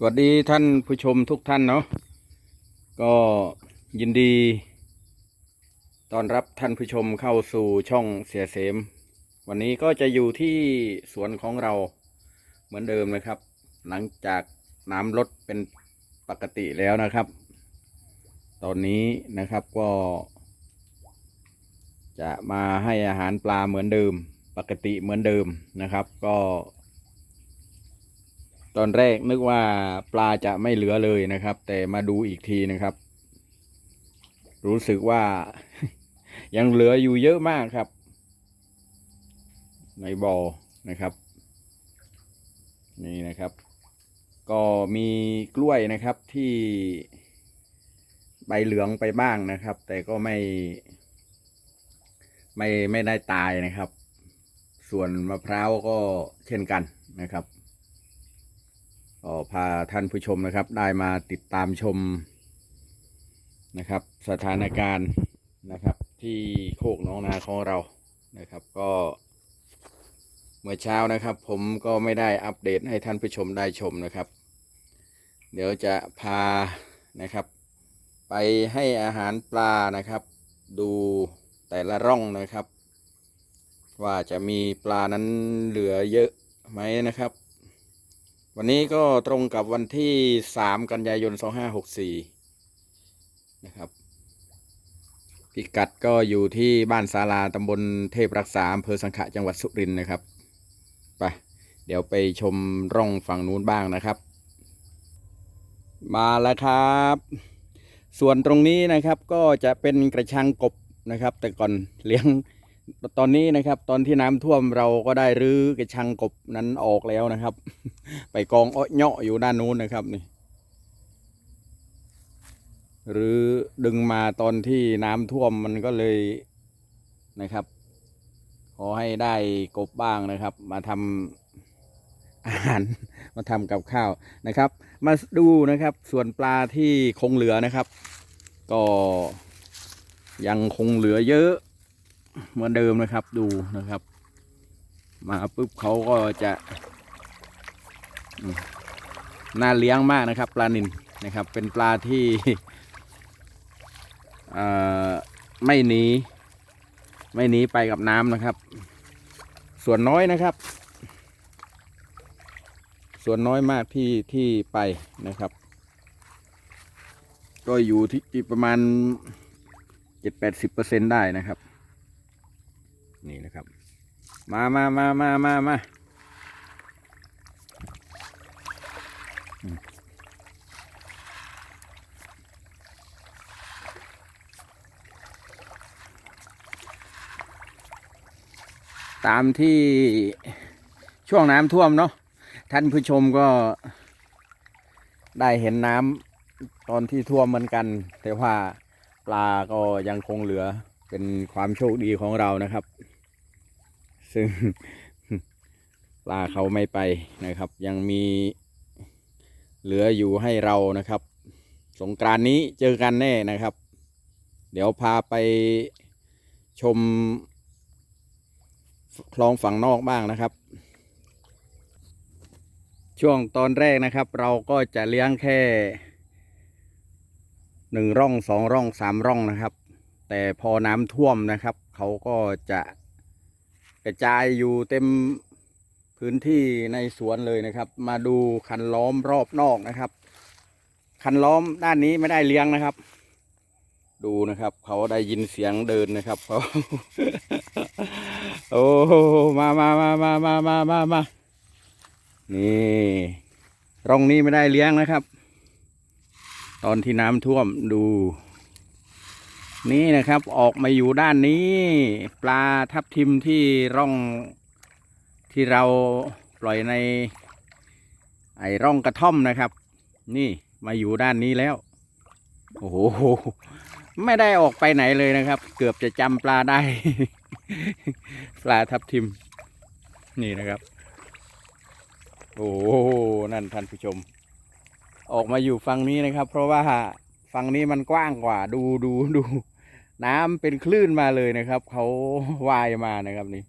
สวัสดีท่านผู้ชมทุกท่านเนาะก็ยินดีต้อนรับท่านผู้ชมเข้าสู่ช่องเสียเสม วันนี้ก็จะอยู่ที่สวนของเราเหมือนเดิมนะครับ หลังจากน้ำลดเป็นปกติแล้วนะครับ ตอนนี้นะครับก็ จะมาให้อาหารปลาเหมือนเดิม ปกติเหมือนเดิมนะครับ ก็ ตอนแรกนึกว่าปลาจะไม่เหลือเลยนะครับ แต่มาดูอีกทีนะครับ รู้สึกว่ายังเหลืออยู่เยอะมากครับ ในบ่อนะครับ นี่นะครับ ก็มีกล้วยนะครับที่ใบเหลืองไปบ้างนะครับ แต่ก็ไม่ ไม่ไม่ได้ตายนะครับ ส่วนมะพร้าวก็เช่นกันนะครับ พาท่านผู้ชมนะครับ ได้มาติดตามชมนะครับ สถานการณ์นะครับ ที่โคกน้องนาของเรานะครับ ก็เมื่อเช้านะครับ ผมก็ไม่ได้อัปเดตให้ท่านผู้ชมได้ชมนะครับ เดี๋ยวจะพานะครับ ไปให้อาหารปลานะครับ ดูแต่ละร่องนะครับ ว่าจะมีปลานั้นเหลือเยอะไหมนะครับ วันนี้ก็ตรงกับวันที่ 3 กันยายน 2564 นะครับ พิกัดก็อยู่ที่บ้านศาลาตำบลเทพรักษาอำเภอสังขะจังหวัดสุรินทร์นะครับ ไป เดี๋ยวไปชมร่องฝั่งนู้นบ้างนะครับ มาแล้วครับ ส่วนตรงนี้นะครับก็จะเป็นกระชังกบนะครับ แต่ก่อนเลี้ยง ตอนนี้นะครับ ตอนที่น้ำท่วมเราก็ได้รื้อกระชังกบนั้นออกแล้วนะครับ ไปกองอ้อยเนาะอยู่ด้านนู้นนะครับนี่หรือดึงมาตอนที่น้ำท่วมมันก็เลยนะครับ ขอให้ได้กบบ้างนะครับ มาทำอาหารมาทำกับข้าวนะครับ มาดูนะครับส่วนปลาที่คงเหลือนะครับ ก็ยังคงเหลือเยอะ เหมือนเดิมนะครับดูนะครับ มาปุ๊บเขาก็จะน่าเลี้ยงมากนะครับ ปลานินนะครับ เป็นปลาที่ไม่หนีไม่หนีไปกับน้ำนะครับ ส่วนน้อยนะครับ ส่วนน้อยมากที่ที่ไปนะครับ ก็อยู่ที่ประมาณเจ็ดแปดสิบเปอร์เซ็นได้นะครับ นี่นะครับ มามามามามามาตามที่ช่วงน้ำท่วมเนาะท่านผู้ชมก็ได้เห็นน้ำตอนที่ท่วมเหมือนกัน แต่ว่าปลาก็ยังคงเหลือเป็นความโชคดีของเรานะครับ ซึ่งปลาเขาไม่ไปนะครับ ยังมีเหลืออยู่ให้เรานะครับ สงกรานนี้เจอกันแน่นะครับ เดี๋ยวพาไปชมคลองฝั่งนอกบ้างนะครับ ช่วงตอนแรกนะครับ เราก็จะเลี้ยงแค่หนึ่งร่องสองร่องสามร่องนะครับ แต่พอน้ำท่วมนะครับ เขาก็จะ ระจายอยู่เต็มพื้นที่ในสวนเลยนะครับ มาดูคันล้อมรอบนอกนะครับ คันล้อมด้านนี้ไม่ได้เลี้ยงนะครับ ดูนะครับ เขาได้ยินเสียงเดินนะครับเขาโอ้มามามามามามามามานี่ร่องนี้ไม่ได้เลี้ยงนะครับ ตอนที่น้ำท่วมดู นี่นะครับออกมาอยู่ด้านนี้ ปลาทับทิมที่ร่องที่เราปล่อยใน ไอ้ร่องกระท่อมนะครับ นี่มาอยู่ด้านนี้แล้ว โอ้โหไม่ได้ออกไปไหนเลยนะครับ เกือบจะจำปลาได้ ปลาทับทิม นี่นะครับ โอ้โหนั่นท่านผู้ชม ออกมาอยู่ฝั่งนี้นะครับ เพราะว่าฝั่งนี้มันกว้างกว่า ดูดูดู น้ำเป็นคลื่นมาเลยนะครับเขาว่ายมานะครับนี่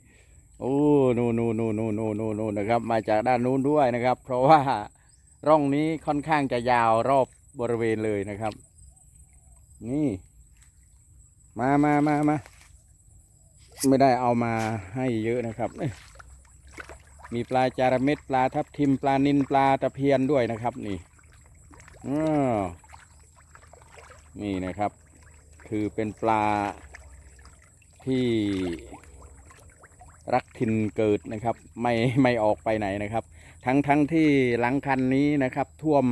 โอ้นู่นนู่นนู่นนู่นนู่นนู่นนะครับ มาจากด้านนู้นด้วยนะครับ เพราะว่าร่องนี้ค่อนข้างจะยาวรอบบริเวณเลยนะครับ นี่ มามามามาไม่ได้เอามาให้เยอะนะครับมีปลาจาระเม็ดปลาทับทิมปลานินปลาตะเพียนด้วยนะครับ นี่อนี่นะครับ คือเป็นปลาที่รักถิ่นเกิดนะครับ ไม่ไม่ออกไปไหนนะครับ ทั้งทั้งที่หลังคันนี้นะครับ ท่วม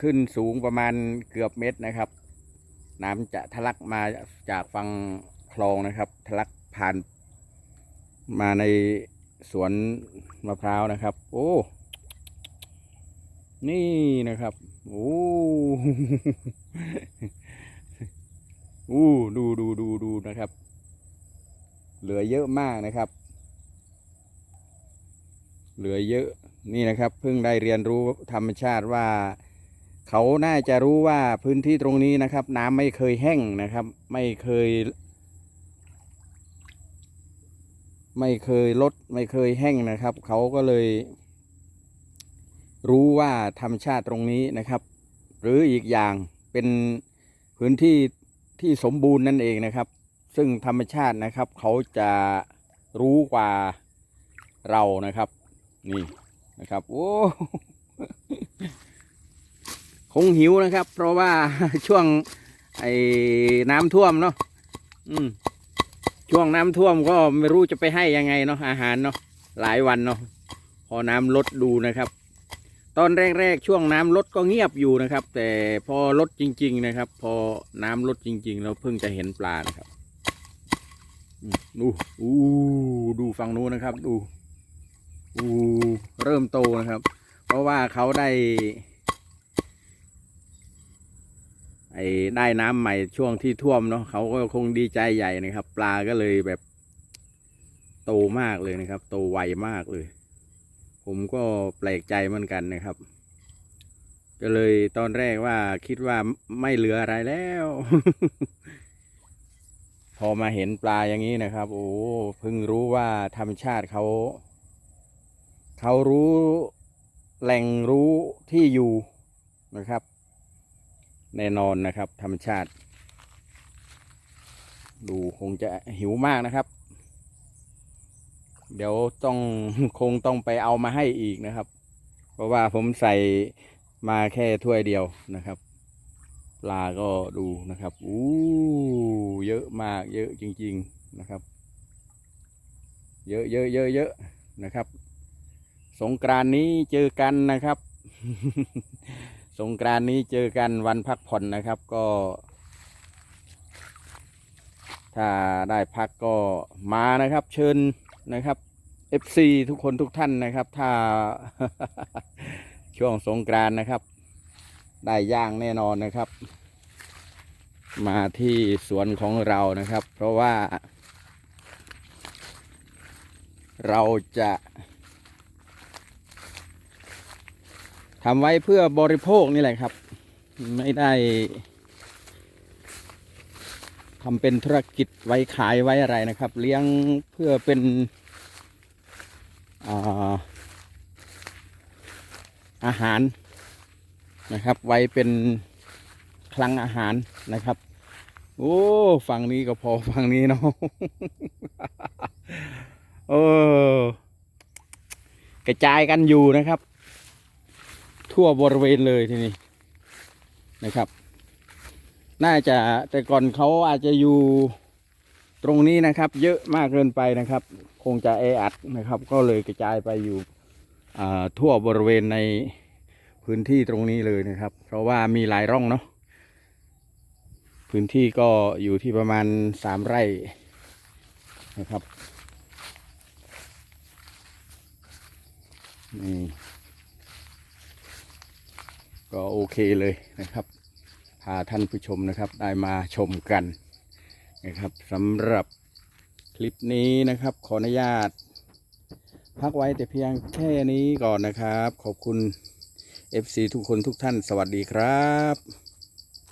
ขึ้นสูงประมาณเกือบเมตรนะครับ น้ำจะทะลักมาจากฝั่งคลองนะครับ ทะลักผ่านมาในสวนมะพร้าวนะครับ โอ้ นี่นะครับ โอ้ อู้ดูดูดูดูนะครับ เหลือเยอะมากนะครับ เหลือเยอะนี่นะครับ เพิ่งได้เรียนรู้ธรรมชาติว่า เขาน่าจะรู้ว่าพื้นที่ตรงนี้นะครับ น้ำไม่เคยแห้งนะครับ ไม่เคย ไม่เคยลดไม่เคยแห้งนะครับ เขาก็เลย รู้ว่าธรรมชาติตรงนี้นะครับ หรืออีกอย่างเป็นพื้นที่ ที่สมบูรณ์นั่นเองนะครับ ซึ่งธรรมชาตินะครับ เขาจะรู้กว่าเรานะครับ นี่นะครับ โอ้คงหิวนะครับ เพราะว่าช่วงไอ้น้ำท่วมเนาะอืมช่วงน้ำท่วมก็ไม่รู้จะไปให้ยังไงเนาะอาหารเนาะหลายวันเนาะพอน้ำลดดูนะครับ ตอนแรกๆช่วงน้ำลดก็เงียบอยู่นะครับ แต่พอลดจริง ๆ นะครับ พอน้ำลดจริง ๆ เราเพิ่งจะเห็นปลานะครับดูอู้ดูฝั่งนู้นนะครับดูอู้เริ่มโตนะครับ เพราะว่าเขาได้ ไอ้ได้น้ำใหม่ช่วงที่ท่วมเนาะเขาก็คงดีใจใหญ่นะครับ ปลาก็เลยแบบ โตมากเลยนะครับ โตไวมากเลย ผมก็แปลกใจเหมือนกันนะครับ ก็เลยตอนแรกว่าคิดว่าไม่เหลืออะไรแล้ว พอมาเห็นปลาอย่างนี้นะครับ โอ้เพิ่งรู้ว่าธรรมชาติเขาเขารู้แหล่งรู้ที่อยู่นะครับ แน่นอนนะครับ ธรรมชาติ ดูคงจะหิวมากนะครับ เดี๋ยวต้องคงต้องไปเอามาให้อีกนะครับ เพราะว่าผมใส่มาแค่ถ้วยเดียวนะครับ ปลาก็ดูนะครับอู้เยอะมากเยอะจริง ๆนะครับ เยอะเยอะเยอะเยอะนะครับ สงกรานนี้เจอกันนะครับ สงกรานนี้เจอกันวันพักผ่อนนะครับก็ ถ้าได้พักก็มานะครับ เชิญ นะครับ FC ทุกคนทุกท่านนะครับ ถ้าช่วงสงกรานต์นะครับ ได้ย่างแน่นอนนะครับ มาที่สวนของเรานะครับ เพราะว่า เราจะทำไว้เพื่อบริโภคนี่แหละครับ ไม่ได้ทำเป็นธุรกิจไว้ขายไว้อะไรนะครับ เลี้ยงเพื่อเป็น อาหารนะครับ ไว้เป็นคลังอาหารนะครับ โอ้ฝั่งนี้ก็พอฝั่งนี้เนาะเออกระจายกันอยู่นะครับ ทั่วบริเวณเลยทีนี้นะครับ น่าจะแต่ก่อนเขาอาจจะอยู่ตรงนี้นะครับ เยอะมากเกินไปนะครับ คงจะแออัดนะครับ ก็เลยกระจายไปอยู่ทั่วบริเวณในพื้นที่ตรงนี้เลยนะครับ เพราะว่ามีหลายร่องเนาะพื้นที่ก็อยู่ที่ประมาณสามไร่นะครับนี่ก็โอเคเลยนะครับพาท่านผู้ชมนะครับได้มาชมกันนะครับสำหรับ คลิปนี้นะครับขออนุญาต พักไว้แต่เพียงแค่นี้ก่อนนะครับ ขอบคุณ FC ทุกคนทุกท่านสวัสดีครับ